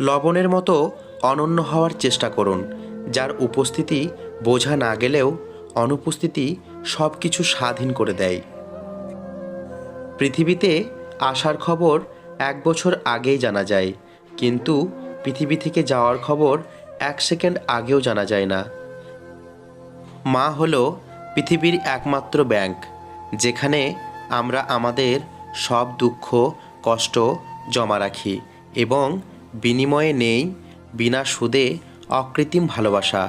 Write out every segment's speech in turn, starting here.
লবণের মতো অনন্য হওয়ার চেষ্টা করুন, যার উপস্থিতি বোঝা না গেলেও অনুপস্থিতি সব কিছু স্বাধীন করে দেয়। পৃথিবীতে আসার খবর এক বছর আগেই জানা যায়, কিন্তু পৃথিবী থেকে যাওয়ার খবর এক সেকেন্ড আগেও জানা যায় না। মা হলো পৃথিবীর একমাত্র ব্যাংক, যেখানে আমরা আমাদের সব দুঃখ, কষ্ট জমা রাখি এবং বিনিময়ে নেই, বিনা সুদে অকৃত্রিম ভালোবাসা।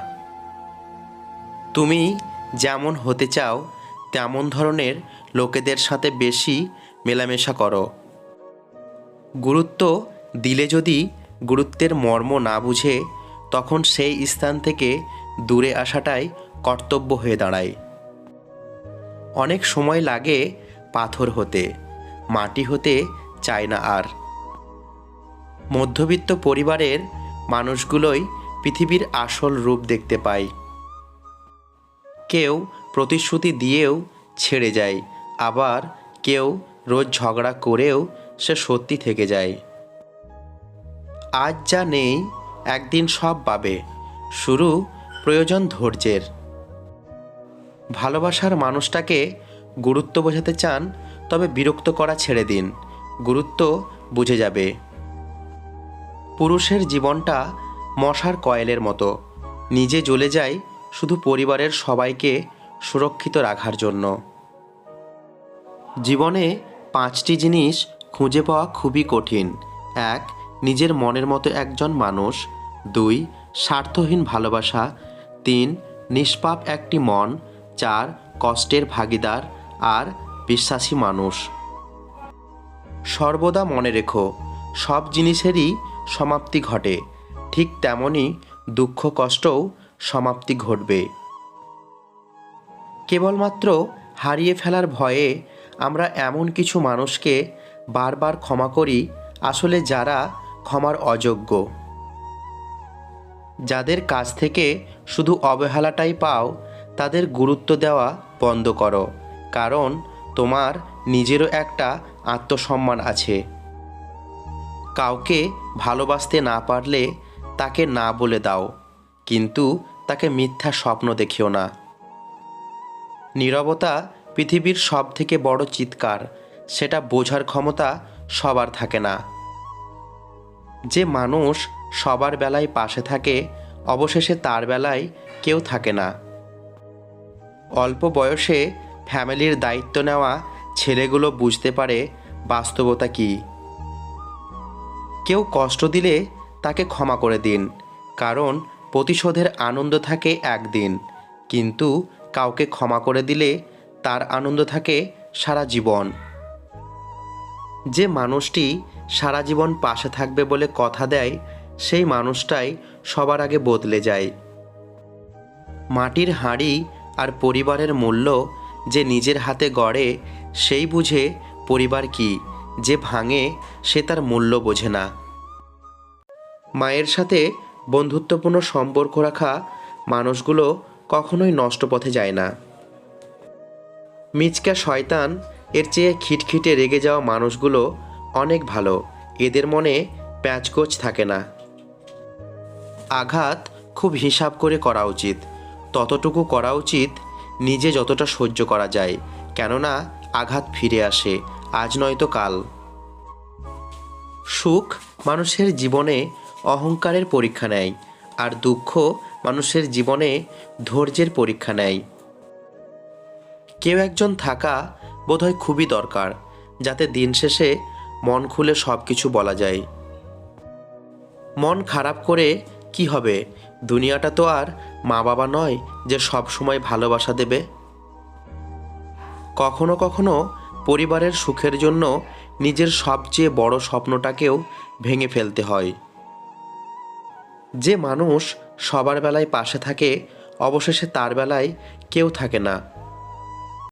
তুমি যেমন হতে চাও, তেমন ধরনের লোকেদের সাথে বেশি মেলামেশা করো। গুরুত্ব দিলে যদি গুরুত্বের মর্ম না বুঝে, তখন সেই স্থান থেকে দূরে আসাটাই কর্তব্য হয়ে দাঁড়ায়। অনেক সময় লাগে পাথর হতে, মাটি হতে চায় না আর। মধ্যবিত্ত পরিবারের মানুষগুলোই পৃথিবীর আসল রূপ দেখতে পায়। কেউ প্রতিশ্রুতি দিয়েও ছেড়ে যায়, আবার কেউ রোজ ঝগড়া করেও সে সত্যি থেকে যায়। আজ যা নেই, একদিন সব পাবে। শুরু প্রয়োজন ধৈর্যের। ভালোবাসার মানুষটাকে গুরুত্ব বোঝাতে চান, তবে বিরক্ত করা ছেড়ে দিন। গুরুত্ব বুঝে যাবে। পুরুষের জীবনটা মশার কয়েলের মতো। নিজে জ্বলে যায় শুধু পরিবারের সবাইকে সুরক্ষিত রাখার জন্য। জীবনে পাঁচটি জিনিস খুঁজে পাওয়া খুবই কঠিন। এক, নিজের মনের মতো একজন মানুষ। দুই, স্বার্থহীন ভালোবাসা। তিন, নিষ্পাপ একটি মন। চার, কষ্টের ভাগিদার। আর, বিশ্বাসী মানুষ। সর্বদা মনে রেখো, সব জিনিসেরই সমাপ্তি ঘটে। ঠিক তেমনই দুঃখ কষ্টও সমাপ্তি ঘটবে। কেবলমাত্র হারিয়ে ফেলার ভয়ে আমরা এমন কিছু মানুষকে বারবার ক্ষমা করি, আসলে যারা ক্ষমার অযোগ্য। যাদের কাছ থেকে শুধু অবহেলাটাই পাও, তাদের গুরুত্ব দেওয়া বন্ধ করো, কারণ তোমার নিজেরও একটা আত্মসম্মান আছে। কাউকে ভালোবাসতে না পারলে তাকে না বলে দাও, কিন্তু তাকে মিথ্যা স্বপ্ন দেখিও না। নীরবতা পৃথিবীর সব থেকে বড় চিৎকার, সেটা বোঝার ক্ষমতা সবার থাকে না। যে মানুষ সবার বেলায় পাশে থাকে, অবশেষে তার বেলায় কেউ থাকে না। অল্প বয়সে ফ্যামিলির দায়িত্ব নেওয়া ছেলেগুলো বুঝতে পারে বাস্তবতা কী। কেউ কষ্ট দিলে তাকে ক্ষমা করে দিন, কারণ প্রতিশোধের আনন্দ থাকে একদিন। কিন্তু কাউকে ক্ষমা করে দিলে তার আনন্দ থাকে সারা জীবন। যে মানুষটি সারা জীবন পাশে থাকবে বলে কথা দেয়, সেই মানুষটাই সবার আগে বদলে যায়। মাটির হাঁড়ি আর পরিবারের মূল্য যে নিজের হাতে গড়ে, সেই বুঝে পরিবার কি? যে ভাঙে, সে তার মূল্য বোঝে না। মায়ের সাথে বন্ধুত্বপূর্ণ সম্পর্ক রাখা মানুষগুলো কখনোই নষ্ট পথে যায় না। মিচকা শয়তান এর চেয়ে খিটখিটে রেগে যাওয়া মানুষগুলো অনেক ভালো, এদের মনে প্যাচগোছ থাকে না। আঘাত খুব হিসাব করে করা উচিত, ততটুকু করা উচিত নিজে যতটা সহ্য করা যায়, কেননা আঘাত ফিরে আসে আজ নয়তো কাল। সুখ মানুষের জীবনে অহংকারের পরীক্ষা নেয়, আর দুঃখ মানুষের জীবনে ধৈর্যের পরীক্ষা নেয়। কেউ একজন থাকা বোধহয় খুবই দরকার, যাতে দিন শেষে মন খুলে সব কিছু বলা যায়। মন খারাপ করে কি হবে? দুনিয়াটা তো আর মা বাবা নয় যে সব সময় ভালোবাসা দেবে। কখনো কখনো পরিবারের সুখের জন্য নিজের সবচেয়ে বড় স্বপ্নটাকেও ভেঙে ফেলতে হয়। যে মানুষ সবার বেলায় পাশে থাকে, অবশেষে তার বেলায় কেউ থাকে না।